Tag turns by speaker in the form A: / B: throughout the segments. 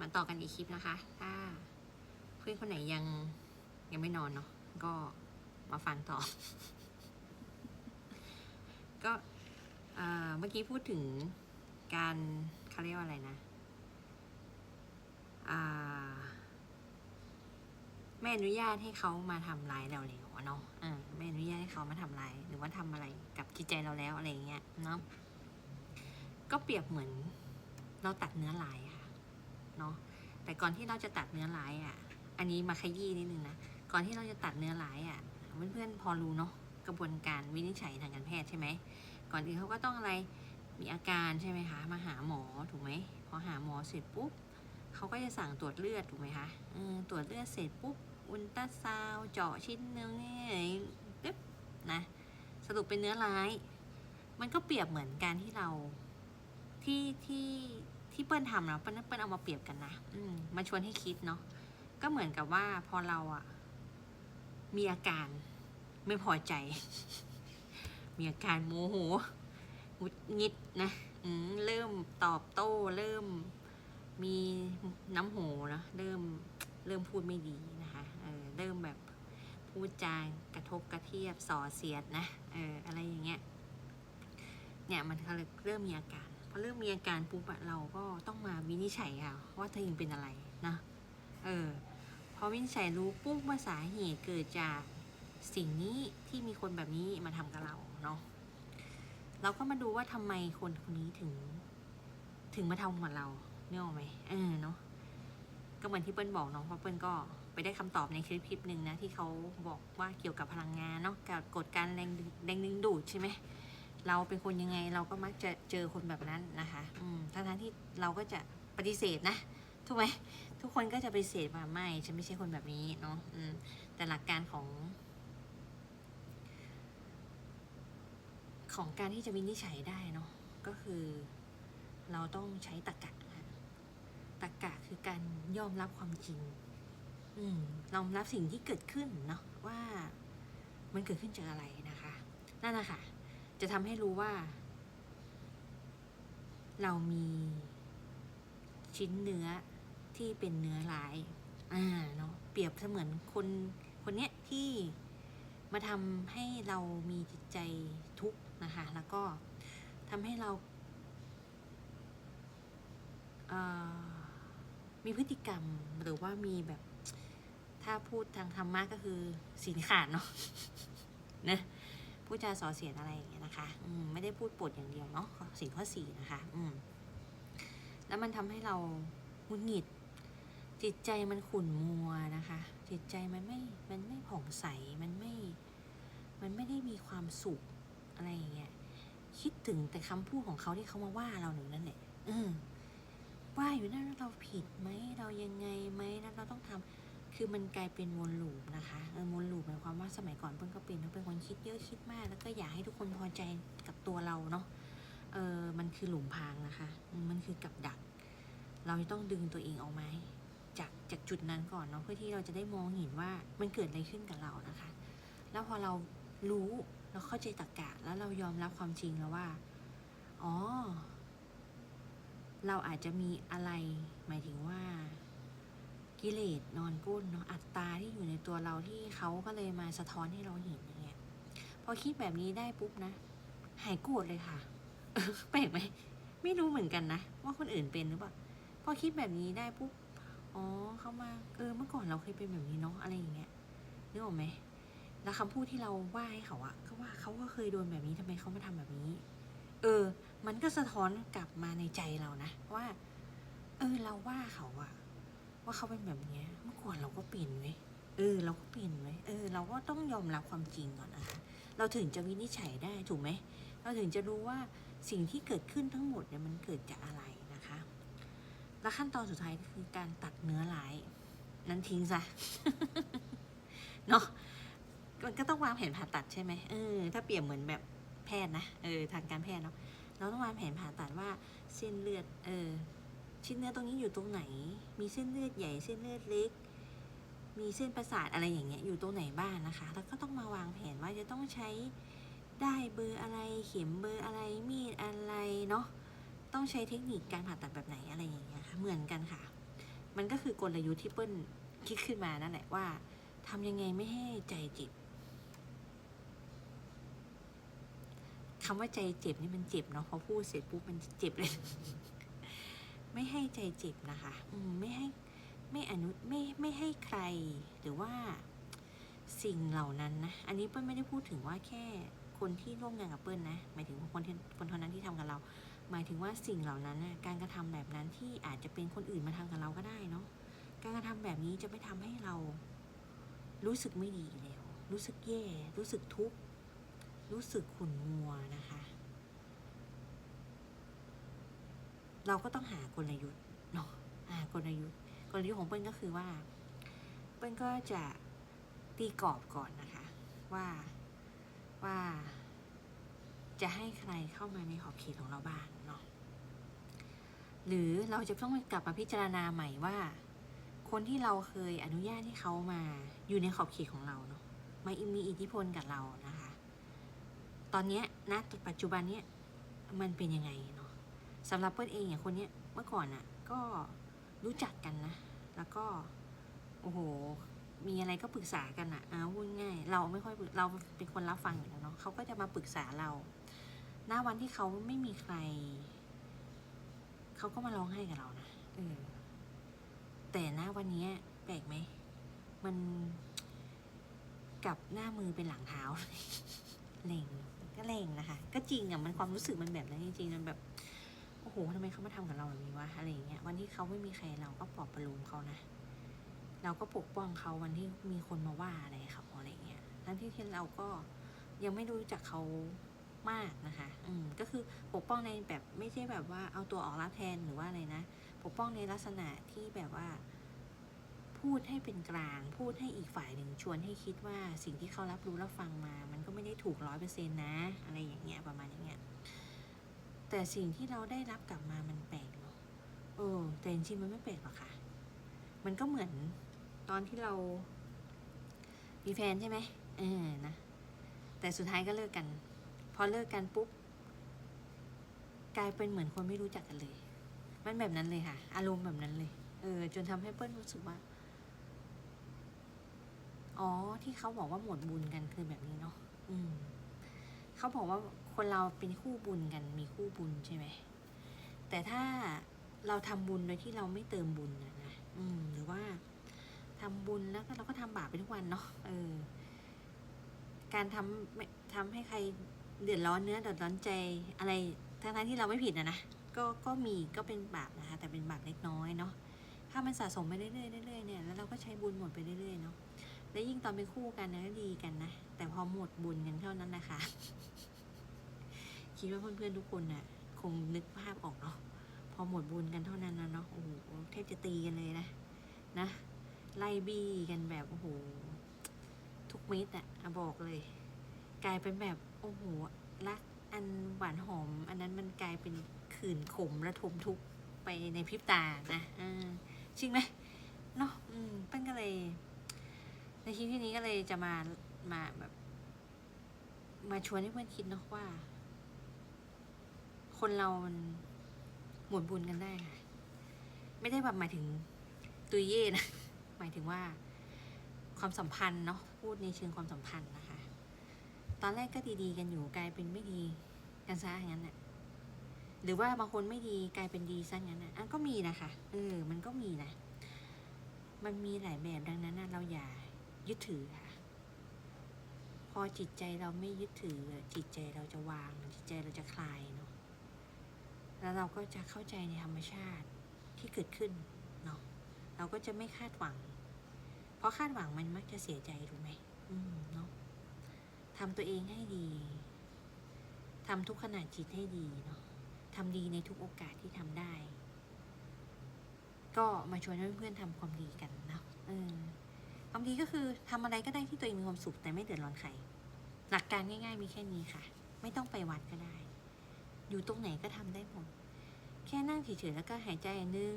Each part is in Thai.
A: มาต่อกันอีกคลิปนะคะ ถ้าเพื่อนคนไหนยังยังไม่นอนเนาะก็มาฟังต่อ ก็เมื่อกี้พูดถึงการเขาเรียกว่าอะไรนะอ่าไม่อนุญาตให้เขามาทำร้ายเราแล้วอเนาะอ่าไม่อนุญาตให้เขามาทำร้ายหรือว่าทำอะไรกับจิตใจเราแล้วอะไรเงี้ยเนาะก็เปรียบเหมือนเราตัดเนื้อลาย เนาะแต่ก่อนที่เราจะตัดเนื้อลายอะ อันนี้มาขยี้นิดนึงนะก่อนที่เราจะตัดเนื้อลายอะเพื่อนๆพอรู้เนาะกระบวนการวินิจฉัยทางการแพทย์ใช่ไหมก่อนอื่นเขาก็ต้องอะไรมีอาการใช่ไหมคะมาหาหมอถูกไหมพอหาหมอเสร็จปุ๊บเขาก็จะสั่งตรวจเลือดถูกไหมคะอตรวจเลือดเสร็จปุ๊บอุลตราซาวเจาะชิ้นเนื้อปึ๊บนะสรุปเป็นเนื้อร้าย มันก็เปรียบเหมือนการที่เราที่ที่ ที่เปิ้ลทำนะเปิ้ลเปิ้ลเอามาเปรียบกันนะอืมมาชวนให้คิดเนาะก็เหมือนกับว่าพอเราอะมีอาการไม่พอใจ มีอาการโมโหหงุดหงิดนะอืเริ่มตอบโต้ เริ่มมีน้ำโหนะเริ่มเริ่มพูดไม่ดีนะคะเออเริ่มแบบพูดจากระทบกระเทียบส่อเสียดนะเอออะไรอย่างเงี้ยเนี่ยมันก็เลยเริ่มมีอาการ พอเริ่มมีอาการปุ๊บอะเราก็ต้องมาวินิจฉัยค่ะว่าเธอยังเป็นอะไรนะเออพอวินิจฉัยรู้ปุ๊บว่าสาเหตุเกิดจากสิ่งนี้ที่มีคนแบบนี้มาทำกับเราเนาะเราก็มาดูว่าทำไมคนคนนี้ถึง ถึงมาทำกับเราเนี่ยหรอไหมเออเนาะก็เหมือนที่เปิ้ลบอกเนาะเพราะเปิ้ลก็ไปได้คำตอบในคลิปคลิปหนึ่งนะที่เขาบอกว่าเกี่ยวกับพลังงานเนาะกับกฎการแรงแรงดึงดูดใช่ไหม เราเป็นคนยังไงเราก็มักจะเจอคนแบบนั้นนะคะอืมทั้งทั้งที่เราก็จะปฏิเสธนะถูกไหมทุกคนก็จะปฏิเสธว่าไม่ฉันไม่ใช่คนแบบนี้เนาะอืมแต่หลักการของ ของการที่จะวินิจฉัยได้เนาะก็คือ เราต้องใช้ตรรกะค่ะตรรกะคือการยอมรับความจริง อืมยอมรับสิ่งที่เกิดขึ้นเนาะว่ามันเกิดขึ้นจากอะไรนะคะ นั่นนะค่ะ จะทำให้รู้ว่า เรามีชิ้นเนื้อที่เป็นเนื้อร้าย อ่าเนาะเปรียบเสมือนคนคนเนี้ยที่มาทำให้เรามีจิตใจทุกข์นะคะ แล้วก็ทำให้เราเมีพฤติกรรมหรือว่ามีแบบถ้าพูดทางธรรมะก็คือศีลขาดเนาะนะ พูดจาส่อเสียดอะไรอย่างเงี้ยนะคะอืมไม่ได้พูดปดอย่างเดียวเนาะสิ่งข้อสี่นะคะอืมแล้วมันทำให้เราหงุดหงิด จิตใจมันขุ่นมัวนะคะ จิตใจมันไม่มันไม่ผ่องใสมันไม่ มันไม่ได้มีความสุขอะไรอย่างเงี้ยคิดถึงแต่คำพูดของเขาที่เขามาว่าเราหนึ่งนั่นแหละอืมว่าอยู่นั่นเราผิดไหมเรายังไงไหมแล้วเราต้องทำ คือมันกลายเป็นวนลูปนะคะวนลูปหมายความว่าสมัยก่อนเปิ้ลก็เป็นนะเป็นคนคิดเยอะคิดมาก แล้วก็อยากให้ทุกคนพอใจกับตัวเราเนาะเออมันคือหลุมพรางนะคะ มันคือกับดัก เราจะต้องดึงตัวเองออกมาให้จากจากจุดนั้นก่อนเนาะเพื่อที่เราจะได้มองเห็นว่ามันเกิดอะไรขึ้นกับเรานะคะ แล้วพอเรารู้เราเข้าใจตรรกะแล้วเรายอมรับความจริงแล้วว่าอ๋อเราอาจจะมีอะไรหมายถึงว่า กิเลสนอนก้นเนาะอัตตาที่อยู่ในตัวเราที่เขาก็เลยมาสะท้อนให้เราเห็นอย่างเงี้ยพอคิดแบบนี้ได้ปุ๊บนะ หายโกรธเลยค่ะแปลกไหมไม่รู้เหมือนกันนะว่าคนอื่นเป็นหรือเปล่าพอคิดแบบนี้ได้ปุ๊บอ๋อเขามาเออเมื่อก่อนเราเคยเป็นแบบนี้เนาะอะไรอย่างเงี้ยนึกออกไหมแล้วคำพูดที่เราว่าให้เขาอะก็ว่าเขาก็เคยโดนแบบนี้ทำไมเขามาทำแบบนี้ เออ มันก็สะท้อนกลับมาในใจเรานะว่า เออเราว่าเขาอะ ว่าเขาเป็นแบบนี้เมื่อก่อนเราก็เปลี่ยนไว้เออ เราก็เปลี่ยนไว้เออ เราก็ต้องยอมรับความจริงก่อนนะคะเราถึงจะวินิจฉัยได้ถูกไหม เราถึงจะรู้ว่าสิ่งที่เกิดขึ้นทั้งหมดเนี่ยมันเกิดจากอะไรนะคะ และขั้นตอนสุดท้ายก็คือการตัดเนื้อร้าย นั้นทิ้งซะเนาะมันก็ต้องวางแผนผ่าตัดใช่ไหมเออถ้าเปรียบเหมือนแบบแพทย์นะเออทางการแพทย์เนาะเราต้องวางแผนผ่าตัดว่าเส้นเลือดเออ ชิ้นเนื้อตรงนี้อยู่ตรงไหน มีเส้นเลือดใหญ่เส้นเลือดเล็ก มีเส้นประสาทอะไรอย่างเงี้ยอยู่ตรงไหนบ้างนะคะ แล้วก็ต้องมาวางแผนว่าจะต้องใช้ได้เบอร์อะไรเข็มเบอร์อะไรมีดอะไรเนาะต้องใช้เทคนิคการผ่าตัดแบบไหนอะไรอย่างเงี้ยค่ะเหมือนกันค่ะ มันก็คือกลยุทธ์ที่เปิ้ลคิดขึ้นมานั่นแหละว่าทำยังไงไม่ให้ใจเจ็บคำว่าใจเจ็บนี่มันเจ็บเนาะพอพูดเสร็จปุ๊บมันเจ็บเลย ไม่ให้ใจเจ็บนะคะอืมไม่ให้ไม่อนุไม่ไม่ให้ใครหรือว่าสิ่งเหล่านั้นนะ อันนี้เปิ้ลไม่ได้พูดถึงว่าแค่คนที่ร่วมงานกับเปิ้ลนะ หมายถึงคนที่คนเท่านั้นที่ทำกับเรา หมายถึงว่าสิ่งเหล่านั้นนะการกระทำแบบนั้นที่อาจจะเป็นคนอื่นมาทำกับเราก็ได้เนาะ การกระทำแบบนี้จะไม่ทำให้เรา รู้สึกไม่ดีแล้ว รู้สึกแย่ รู้สึกทุกข์ รู้สึกขุ่นมัวนะคะ เราก็ต้องหากลยุทธ์เนาะหากลยุทธ์กลยุทธ์ของเปิ้ลก็คือว่า เปิ้ลก็จะตีกรอบก่อนนะคะ ว่าว่า จะให้ใครเข้ามาในขอบเขตของเราบ้างเนาะหรือเราจะต้องกลับมาพิจารณาใหม่ว่า คนที่เราเคยอนุญาตให้เขามาอยู่ในขอบเขตของเราเนาะมามีอิทธิพลกับเรานะคะ ตอนนี้ยณปัจจุบันเนี้ยมันเป็นยังไงเนาะ สำหรับเปิ้ลเองอย่างคนเนี้ยเมื่อก่อนอะ่ะ ก็รู้จักกันนะ แล้วก็โอ้โห มีอะไรก็ปรึกษากันอะ่ะเอาพูดง่าย เราไม่ค่อยเราเป็นคนรับฟังอยู่แล้วเนาะเขาก็จะมาปรึกษาเราณวันที่เขาไม่มีใคร เขาก็มาร้องไห้กับเรานะเออแต่ณวันนี้แปลกไหม มันกับหน้ามือเป็นหลังเท้าเล่งก็เล่งนะคะ ก็จริงอะมันความรู้สึกมันแบบนั้นจริงๆมันแบบ โอ้โหทำไมเขามาทำกับเราแบบนี้วะอะไรอย่างเงี้ยวันที่เขาไม่มีใครเราก็ปลอบประโลมเขานะ เราก็ปกป้องเขาวันที่มีคนมาว่าอะไรเขาอะไรอย่างเงี้ยทั้งที่ที่เราก็ยังไม่รู้จักเขามากนะคะ อืมก็คือปกป้องในแบบไม่ใช่แบบว่าเอาตัวออกรับแทนหรือว่าอะไรนะ ปกป้องในลักษณะที่แบบว่า พูดให้เป็นกลาง พูดให้อีกฝ่ายหนึ่งชวนให้คิดว่าสิ่งที่เขารับรู้รับฟังมา มันก็ไม่ได้ถูกร้อยเปอร์เซ็นต์นะ อะไรอย่างเงี้ยประมาณอย่างเงี้ แต่สิ่งที่เราได้รับกลับมามันแปลกเนาะเออ แต่จริงๆมันไม่แปลกหรอกค่ะ มันก็เหมือนตอนที่เรา มีแฟนใช่ไหมเออนะ แต่สุดท้ายก็เลิกกัน พอเลิกกันปุ๊บ กลายเป็นเหมือนคนไม่รู้จักกันเลย มันแบบนั้นเลยค่ะ อารมณ์แบบนั้นเลย เออ จนทำให้เปิ้ลรู้สึกว่า อ๋อ ที่เขาบอกว่าหมดบุญกันคือแบบนี้เนาะ อืม เขาบอกว่า คนเราเป็นคู่บุญกันมีคู่บุญใช่ไหมแต่ถ้าเราทำบุญโดยที่เราไม่เติมบุญนะนะอืม หรือว่าทำบุญแล้วก็เราก็ทำบาปไปทุกวันเนาะเออ การทำไม่ทำให้ใครเดือดร้อนเนื้อเดือดร้อนใจอะไรทั้งๆที่เราไม่ผิดนะนะก็ก็มีก็เป็นบาปนะคะแต่เป็นบาปเล็กน้อยเนาะถ้ามันสะสมไปเรื่อยๆเรื่อยๆเนี่ยแล้วเราก็ใช้บุญหมดไปเรื่อยๆเนาะและยิ่งตอนเป็นคู่กันนะก็ดีกันนะแต่พอหมดบุญกันเท่านั้นนะคะ คิดว่าเพื่อนๆทุกคนน่ะ คงนึกภาพออกเนาะพอหมดบุญกันเท่านั้นนะเนาะโอ้โหแทบจะตีกันเลยนะนะไล่บี้กันแบบโอ้โหทุกเม็ดอะอะบอกเลย กลายเป็นแบบโอ้โหรักอันหวานหอม อันนั้นมันกลายเป็นขื่นขมระทมทุกไปในพริบตานะอ่าจริงไหมเนาะอืมเป้นก็เลย ในคลิปที่นี้ก็เลยจะมามาแบบ มาชวนให้เพื่อนคิดเนาะว่า คนเรามันหมดบุญกันได้ค่ะไม่ได้แบบหมายถึงตุยเย่นะหมายถึงว่าความสัมพันธ์เนาะพูดในเชิงความสัมพันธ์นะคะ ตอนแรกก็ดีๆกันอยู่กลายเป็นไม่ดีกันซะอย่างนั้นแหละหรือว่าบางคนไม่ดีกลายเป็นดีซะอย่างนั้นนะอะก็มีนะคะเออมันก็มีนะมันมีหลายแบบดังนั้นนะเราอย่ายึดถือค่ะ พอจิตใจเราไม่ยึดถือจิตใจเราจะวางจิตใจเราจะคลายเน แล้วเราก็จะเข้าใจในธรรมชาติที่เกิดขึ้นเนาะเราก็จะไม่คาดหวัง เพราะคาดหวังมันมักจะเสียใจถูกไหมอืมเนาะทำตัวเองให้ดีทำทุกขณะจิตให้ดีเนาะทำดีในทุกโอกาสที่ทำได้ ก็มาชวนเพื่อนๆทำความดีกันเนาะเออความดีก็คือทำอะไรก็ได้ที่ตัวเองมีความสุขแต่ไม่เดือดร้อนใคร หลักการง่ายๆมีแค่นี้ค่ะ ไม่ต้องไปวัดก็ได้ อยู่ตรงไหนก็ทำได้หมด แค่นั่งเฉยๆแล้วก็หายใจหนึ่ง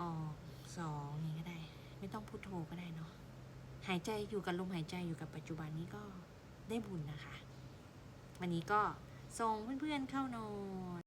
A: ออกสองนี่ก็ได้ ไม่ต้องพูดโทก็ได้เนาะหายใจอยู่กับลมหายใจอยู่กับปัจจุบันนี้ก็ได้บุญนะคะ วันนี้ก็ส่งเพื่อนๆเข้านอน